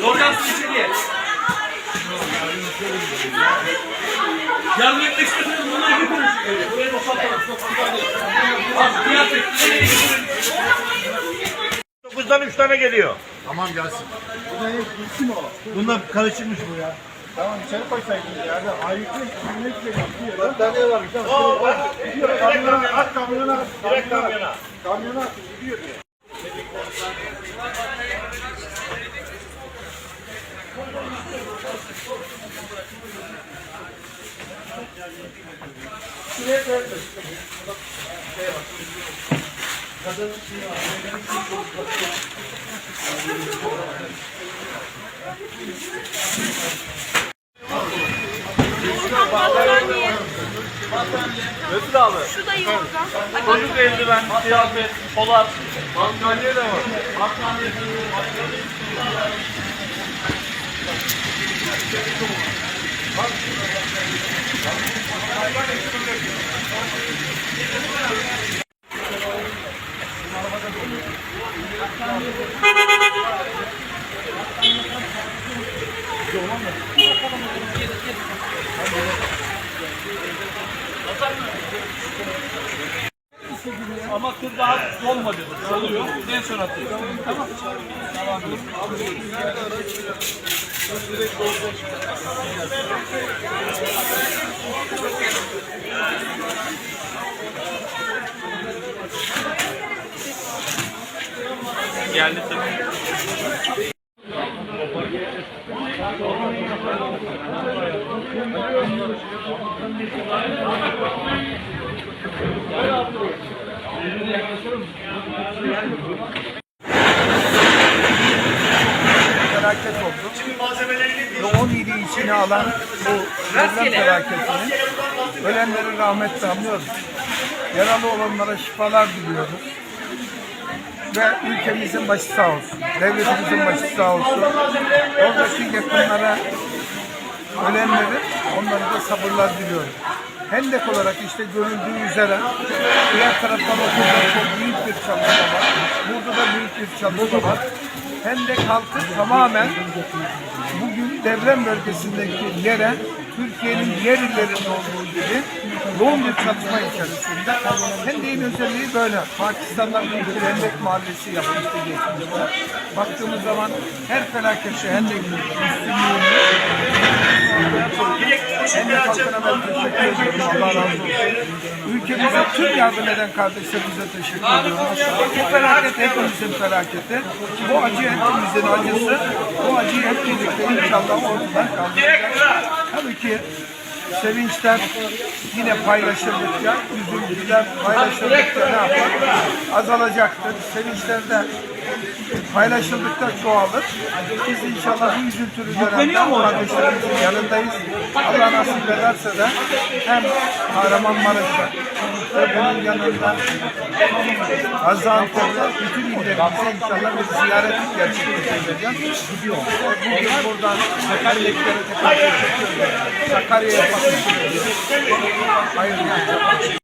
Yorgan su içeriye. Yardım etmek istiyorsanız bunları götürün. Buraya boşaltalım. Bak, kıyafet, nereye götürün? 9'dan 3 tane geliyor. Tamam gelsin. Bunda karışıkmış bu ya. Tamam içeri koysaydınız ya. Ayıklı, kimlikle yapıyor. Battaniye var. Kamyona, at kamyona. Direkt kamyona. Kamyona at, gidiyor. Ödül abi. Şu da yorgan. Çocuk eldiven, kıyafet, polar. Battaniye de var. Ama kız daha olmadı. Oluyor. En son atıyor. Tamam. Geldi tabii. felaket oldu. Ve 17 içine alan bu deprem felaketinin ölenlere rahmetle anlıyoruz. Yaralı olanlara şifalar diliyoruz. Ve ülkemizin başı sağ olsun. Devletimizin başı sağ olsun. Oradaki yakınlara ölenleri onlara da sabırlar diliyorum. Hendek olarak işte görüldüğü üzere diğer taraftan okulda çok büyük bir çalışma var. Burada da büyük bir çalışma var. Hendek halkı tamamen bugün deprem bölgesindeki yere Türkiye'nin diğer illerinde olduğu gibi yoğun bir çalışma içerisinde. Hendek'in özelliği böyle. Pakistan'dan bir Hendek mahallesi yapmıştı geçmişte. Baktığımız zaman her felakette Hendek'in üstünlüğünü Hendek halkına ben teşekkür ediyorum. Allah razı olsun. Ülkemize tüm yardım eden kardeşlerimize teşekkür ediyorum. Bu felaket hepimizin felaketi. Bu acı hepimizin acısı. Bu acıyı hep birlikte inşallah ortadan kaldıracağız. Ki sevinçler yine paylaşıldıkça, üzüntüler paylaşıldıkça ne yapar? Azalacaktır. Sevinçler de paylaşıldıkça çoğalır. Biz inşallah bu üzüntülü dönemde kardeşlerimizin yanındayız. Allah nasip ederse de hem Kahramanmaraş'ta ve bunun Gaziantep'te bütün illerimize inşallah bir ziyaret gerçekleştireceğiz. Bugün buradan Sakarya'ya tekrar. Sakarya'ya ediyoruz. Hayırlı.